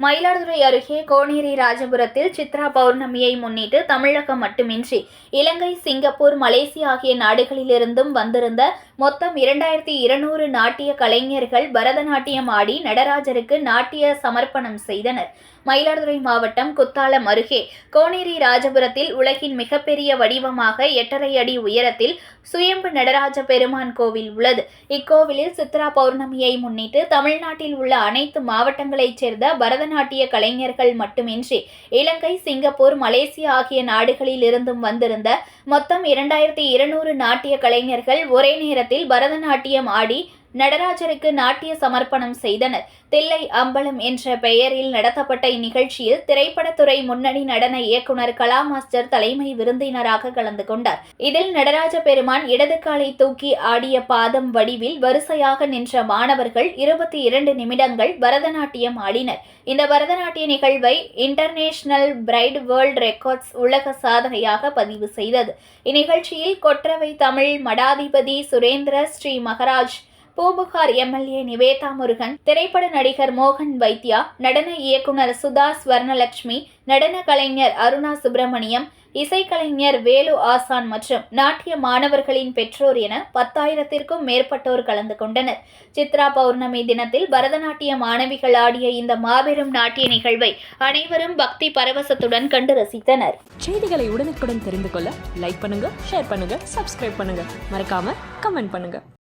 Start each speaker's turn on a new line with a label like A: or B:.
A: மயிலாடுதுறை அருகே கோனேரி ராஜபுரத்தில் சித்ரா பௌர்ணமியை முன்னிட்டு தமிழகம் மட்டுமின்றி இலங்கை சிங்கப்பூர் மலேசியா ஆகிய நாடுகளிலிருந்தும் வந்திருந்த மொத்தம் இரண்டாயிரத்தி இருநூறு நாட்டிய கலைஞர்கள் பரதநாட்டியம் ஆடி நடராஜருக்கு நாட்டிய சமர்ப்பணம் செய்தனர். மயிலாடுதுறை மாவட்டம் குத்தாலம் அருகே கோனேரி ராஜபுரத்தில் உலகின் மிகப்பெரிய வடிவமாக எட்டரை அடி உயரத்தில் சுயம்பு நடராஜ பெருமான் கோவில் உள்ளது. இக்கோவிலில் சித்ரா பௌர்ணமியை முன்னிட்டு தமிழ்நாட்டில் உள்ள அனைத்து மாவட்டங்களைச் சேர்ந்த பரத பரதநாட்டிய கலைஞர்கள் மட்டுமின்றி இலங்கை சிங்கப்பூர் மலேசியா ஆகிய நாடுகளில் இருந்தும் வந்திருந்த மொத்தம் இரண்டாயிரத்தி இருநூறு நாட்டிய கலைஞர்கள் ஒரே நேரத்தில் பரதநாட்டியம் ஆடி நடராஜருக்கு நாட்டிய சமர்ப்பணம் செய்தனர். தில்லை அம்பலம் என்ற பெயரில் நடத்தப்பட்ட இந்நிகழ்ச்சியில் திரைப்படத்துறை முன்னணி நடன இயக்குனர் கலா மாஸ்டர் தலைமை விருந்தினராக கலந்து கொண்டார். இதில் நடராஜ பெருமான் இடது காலை தூக்கி ஆடிய பாதம் வடிவில் வரிசையாக நின்ற மாணவர்கள் இருபத்தி இரண்டு நிமிடங்கள் பரதநாட்டியம் ஆடினர். இந்த பரதநாட்டிய நிகழ்வை இன்டர்நேஷனல் பிரைட் வேர்ல்ட் ரெக்கார்ட்ஸ் உலக சாதனையாக பதிவு செய்தது. இந்நிகழ்ச்சியில் கொற்றவை தமிழ் மடாதிபதி சுரேந்திர ஸ்ரீ மகராஜ் பூம்புகார் எம்எல்ஏ நிவேதா முருகன் திரைப்பட நடிகர் மோகன் வைத்யா நடன இயக்குனர் சுதா ஸ்வர்ணலட்சுமி நடன கலைஞர் அருணா சுப்பிரமணியம் இசைக்கலைஞர் வேலு ஆசான் மற்றும் நாட்டிய மாணவர்களின் பெற்றோர் என பத்தாயிரத்திற்கும் மேற்பட்டோர் கலந்து கொண்டனர். சித்ரா பௌர்ணமி தினத்தில் பரதநாட்டிய மாணவிகள் ஆடிய இந்த மாபெரும் நாட்டிய நிகழ்வை அனைவரும் பக்தி பரவசத்துடன் கண்டு ரசித்தனர்.
B: செய்திகளை உடனுக்குடன் தெரிந்து கொள்ள லைக் பண்ணுங்க ஷேர் பண்ணுங்க சப்ஸ்கிரைப் பண்ணுங்க. மறக்காம கமெண்ட் பண்ணுங்க.